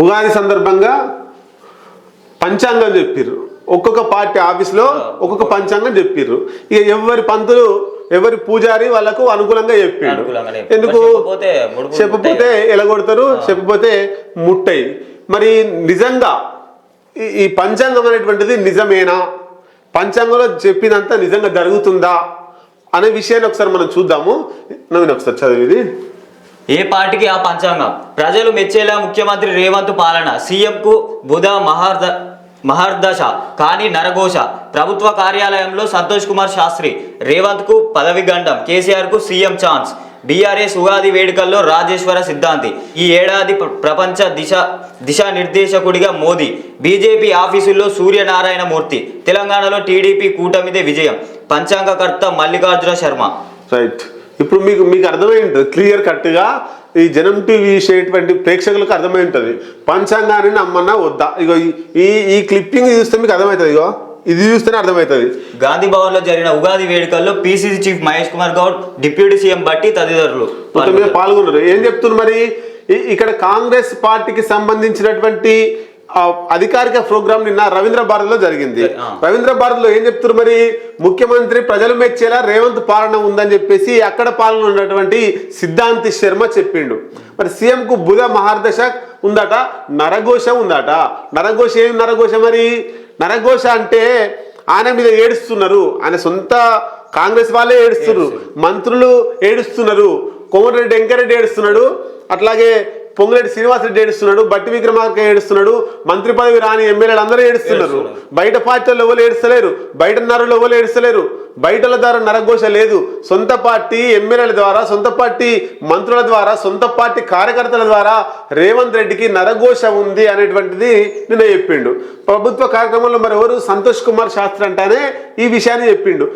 ఉగాది సందర్భంగా పంచాంగం చెప్పిర్రు. ఒక్కొక్క పార్టీ ఆఫీస్లో ఒక్కొక్క పంచాంగం చెప్పిర్రు. ఇక ఎవరి పంతులు ఎవరి పూజారి వాళ్ళకు అనుకూలంగా చెప్పిండు. ఎందుకు? చెప్పకపోతే ఎలగొడతారు చెప్పకపోతే ముట్టయి మరి నిజంగా ఈ- ఈ పంచాంగం అనేటువంటిది నిజమేనా? పంచాంగంలో చెప్పినంత నిజంగా జరుగుతుందా? అనే విషయాన్ని ఒకసారి మనం చూద్దాము. నవీన్ ఒకసారి చదివిది. ఏ పార్టీకి ఆ పంచాంగం. ప్రజలు మెచ్చేలా ముఖ్యమంత్రి రేవంత్ పాలన. సీఎంకు బుధ మహార్ద మహర్దశ కానీ నరఘోష. ప్రభుత్వ కార్యాలయంలో సంతోష్ కుమార్ శాస్త్రి. రేవంత్కు పదవి గండం. కేసీఆర్కు సీఎం ఛాన్స్. బీఆర్ఎస్ ఉగాది వేడుకల్లో రాజేశ్వర సిద్ధాంతి. ఈ ఏడాది ప్ర- ప్రపంచ దిశ దిశా నిర్దేశకుడిగా మోదీ. బీజేపీ ఆఫీసుల్లో సూర్యనారాయణ మూర్తి. తెలంగాణలో టీడీపీ కూటమిదే విజయం. పంచాంగకర్త మల్లికార్జున శర్మ. రైట్. ఇప్పుడు మీకు మీకు అర్థమై ఉంటుంది క్లియర్ కట్గా ఈ జనం టీవీ చేసేటువంటి ప్రేక్షకులకు అర్థమై ఉంటుంది పంచాంగాన్ని నమ్మన్నా వద్దా? ఇగో ఈ- ఈ క్లిప్పింగ్ చూస్తే మీకు అర్థమవుతుంది ఇగో. ఇది చూస్తేనే అర్థమవుతుంది గాంధీ భవన్లో జరిగిన ఉగాది వేడుకల్లో PCC chief Mahesh Kumar Goud deputy CM Bhatti తదితరులు పాల్గొన్నారు. ఏం చెప్తున్నారు మరి? ఇక్కడ కాంగ్రెస్ పార్టీకి సంబంధించినటువంటి అధికారిక ప్రోగ్రామ్ నిన్న రవీంద్ర భారతిలో జరిగింది. రవీంద్ర భారతిలో ఏం చెప్తున్నారు మరి? ముఖ్యమంత్రి ప్రజలు మెచ్చేలా రేవంత్ పాలన ఉందని చెప్పేసి అక్కడ పాలన ఉన్నటువంటి సిద్ధాంతి శర్మ చెప్పిండు. మరి సీఎం కు బుధ మహార్దశ ఉందట నరఘోష ఉందట. నరఘోష ఏం నరఘోష మరి? నరఘోష అంటే ఆయన మీద ఏడుస్తున్నారు. ఆయన సొంత కాంగ్రెస్ వాళ్ళే ఏడుస్తున్నారు మంత్రులు ఏడుస్తున్నారు. కోమటిరెడ్డి వెంకరెడ్డి ఏడుస్తున్నాడు. అట్లాగే పొంగురెడ్డి శ్రీనివాసరెడ్డి ఏడుస్తున్నాడు బట్టి విక్రమార్క ఏడుస్తున్నాడు మంత్రి పదవి రాని ఎమ్మెల్యేలు అందరూ ఏడుస్తున్నారు. బయట పార్టీలు ఎవరు ఏడుస్తలేరు బయట నరులు ఎవరు ఏడుస్తలేరు బయటల ద్వారా నరఘోష లేదు. సొంత పార్టీ ఎమ్మెల్యేల ద్వారా సొంత పార్టీ మంత్రుల ద్వారా సొంత పార్టీ కార్యకర్తల ద్వారా రేవంత్ రెడ్డికి నరఘోష ఉంది అనేటువంటిది నిన్న చెప్పిండు. ప్రభుత్వ కార్యక్రమంలో మరి ఎవరు సంతోష్ కుమార్ శాస్త్రి అంటానే ఈ విషయాన్ని చెప్పిండు.